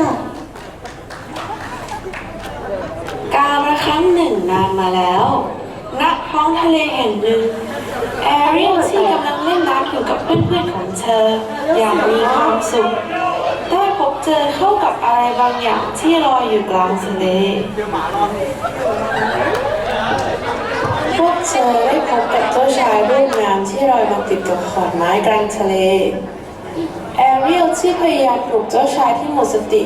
ค่ะกาละครั้งหนึ่งนานมาแล้ว ณ ท้องทะเลแห่งหนึ่ง แอเรียลที่กำลังเล่นน้ำอยู่กับเพื่อนๆของเธอ อย่างมีความสุข ได้พบเจอเข้ากับอะไรบางอย่างที่ลอยอยู่กลางทะเล พวกเธอได้พบกับเจ้าชายรูปงามที่ลอยมาติดกับขอนไม้กลางทะเล เรียลที่พยายามปลุกเจ้าชายที่หมดสติ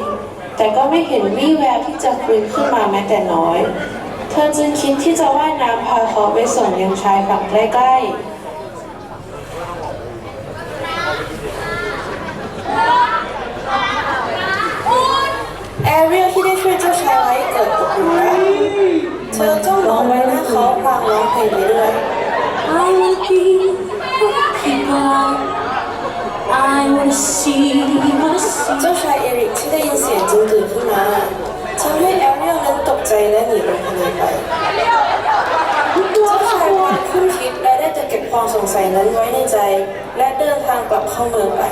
แต่ก็ไม่เห็นวี่แววที่จะฟื้นขึ้นมาแม้แต่น้อย เธอจึงคิดที่จะว่ายน้ำพาเขาไปส่งยังชายฝั่งใกล้ๆแอเรียลที่ได้ช่วยเจ้าชายไว้เกิดตกหลุมรักเธอจ้องมองไปหน้าเขาพลางร้องเพลงไปด้วย I will be with people เจ้าชายเอริกที่ได้ยินเสียงจึงตื่นขึ้นมาทำให้แอเรียลนั้นตกใจและหนีลงทะเลไปเจ้าชายวางขึ้นคิดและได้แต่เก็บความสงสัยนั้นไว้ในใจ และเดินทางกลับเข้าเมืองไป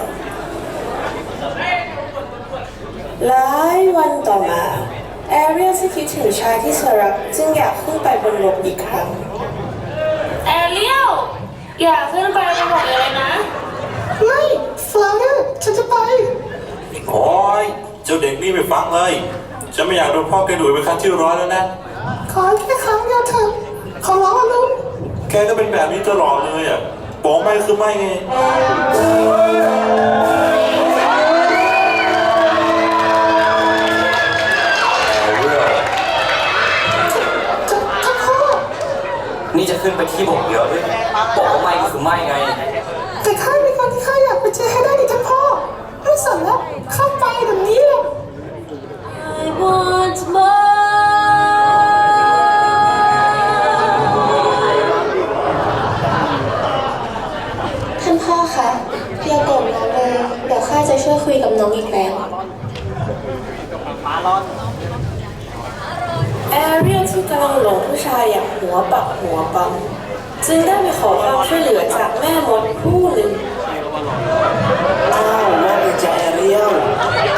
หลายวันต่อมาแอเรียลที่คิดถึงชายที่เธอรักจึงอยากขึ้นไปบนบกอีกครั้งแอเรียลอยากขึ้นไปบนบกเลยนะ ไม่ฟลาเวอร์ฉันจะไป โอ้ยเจ้าเด็กนี่ไม่ฟังเลย ฉันไม่อยากโดนพ่อแกดุไปครั้งที่ร้อยแล้วนะ ขอแค่ครั้งเดียวเถอะขอร้องนะลุงแกก็เป็นแบบนี้ตลอดเลยอะบอกไม่คือไม่ไงจะท่านพ่อนี่จะขึ้นไปที่บกเยอะด้วยบอกว่าไม่ก็คือไม่ไง แต่ข้ามีคนที่ข้าอยากไปเจอให้ได้ดิท่านพ่อไม่สนแล้วเข้าไปแบบนี้ เลย I want more ท่านพ่อคะอย่าโกรธน้องเลยเดี๋ยวข้าจะช่วยคุยกับน้องอีกแรงแอเรียลที่กำลังหลงผู้ชายอย่างหัวปักหัวปั๊มจึงได้ไปขอความช่วยเหลือจากแม่มดผู้หนึ่ง อ้าวว่เป็นจ่าแอเรียล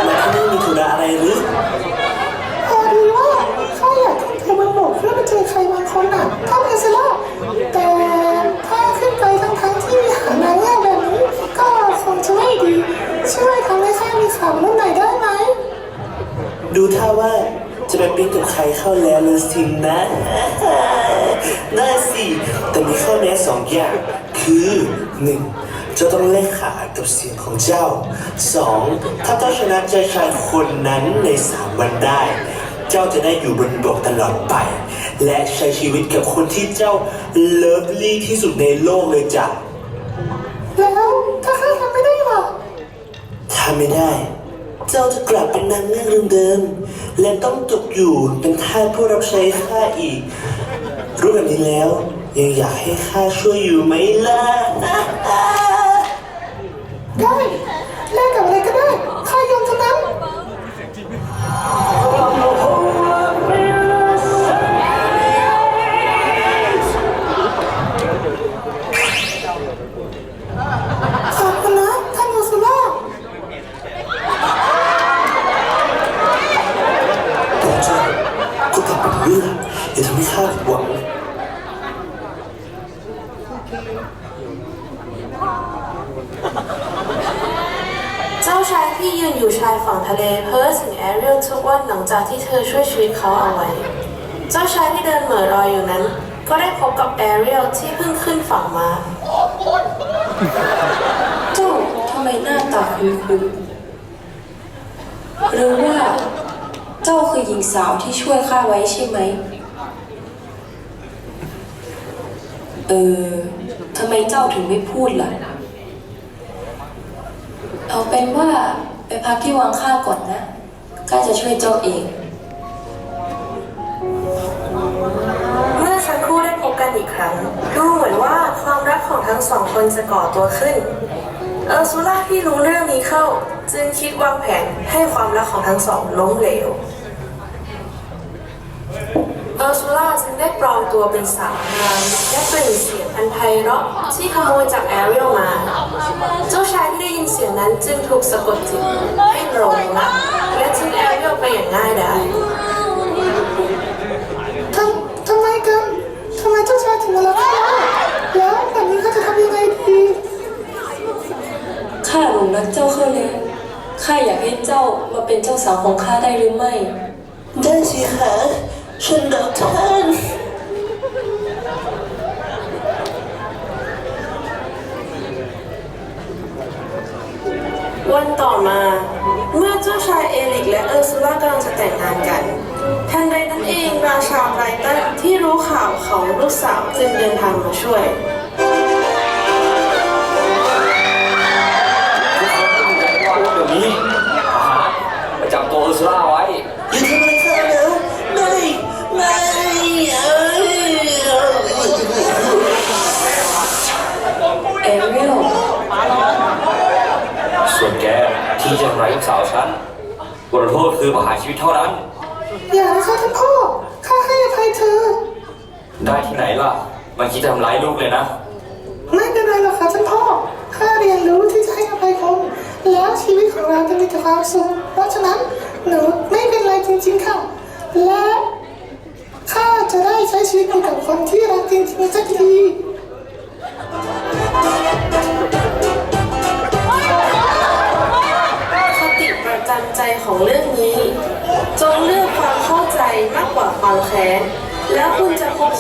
มาที่นี่มีธุระอะไรหรือ มีสามรุ่นไหนได้ไหม ดูท่าว่าจะไปปิ๊งกับใครเข้าแล้วเลยสินะน่าสิ แต่มีข้อแม้สองอย่าง คือหนึ่งเจ้าต้องเล่นขากับเสียงของเจ้าสองถ้าเจ้าชนะใจชายคนนั้นในสามวันได้ เจ้าจะได้อยู่บนบกตลอดไป และใช้ชีวิตกับคนที่เจ้าเลิฟลี่ที่สุดในโลกเลยจ้ะาไม่ได้ เจ้าจะกลับเป็นนางเงือกเดิมๆและต้องตกอยู่เป็นทาสผู้รับใช้ข้าอีก รู้แบบนี้แล้ว ยังอยากให้ข้าช่วยอยู่ไหมล่ะ ได้ เป็นเรื่องอย่าทำให้ข้าผิดหวังเจ้าชายที่ยืนอยู่ชายฝั่งทะเลเพ้อถึงแอเรียลทุกวันหลังจากที่เธอช่วยชีวิตเขาเอาไว้ เจ้าชายที่เดินเหม่อลอยอยู่นั้น ก็ได้พบกับแอเรียลที่เพิ่งขึ้นฝั่งมาเจ้าทำไมหน้าตาคุ้นๆหรือว่า เจ้าคือหญิงสาวที่ช่วยข้าไว้ใช่ไหม เออทำไมเจ้าถึงไม่พูดล่ะ เอาเป็นว่าไปพักที่วังข้าก่อนนะข้าจะช่วยเจ้าเอง เมื่อทั้งคู่ได้พบกันอีกครั้ง ดูเหมือนว่าความรักของทั้งสองคนจะก่อตัวขึ้น เออร์ซูล่าที่รู้เรื่องนี้เข้า จึงคิดวางแผนให้ความรักของทั้งสองล้มเหลว อร์ซูล่าจึงได้ปลอมตัวเป็นสาวงามและเปล่งเสียงอันไพเราะที่ขโมยจากแอเรียลมา เจ้าชายที่ได้ยินเสียงนั้นจึงถูกสะกดจิตให้หลงรักและจึงแออกไปอย่างง่ายดายทำทำไมกันทำไมเจ้าชายถึงมารับข้าแล้วแบบนี้ข้าจะทำยังไงดีข้าหลงรักเจ้าเข้าแล้วข้าอยากให้เจ้ามาเป็นเจ้าสาวของข้าได้หรือไม่ ได้สิคะ ฉันรักท่านวันต่อมา เมื่อเจ้าชายเอริกและเออร์ซูล่ากำลังจะแต่งงานกัน ทันใดนั้นเองราชาไบรตันที่รู้ข่าวของลูกสาวจึงเดินทางมาช่วยทุกคนต้องอยู่ในว่าเดี๋ยวนี้หารไปจับตัวเออร์ซูล่า ที่จะทำร้ายลูกสาวฉันบทลงโทษคือประหารชีวิตเท่านั้น อย่านะคะท่านพ่อ ข้าให้อภัยเธอ ได้ที่ไหนล่ะ มันคิดจะทำร้ายลูกเลยนะ ไม่เป็นไรหรอกค่ะท่านพ่อ ข้าเรียนรู้ที่จะให้อภัยคนแล้วชีวิตของเราจะมีแต่ความสุข เพราะฉะนั้นหนูไม่เป็นไรจริงๆค่ะ และข้าจะได้ใช้ชีวิตอยู่กับคนที่รักจริงๆสักที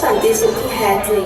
สันติสุขที่แท้จริง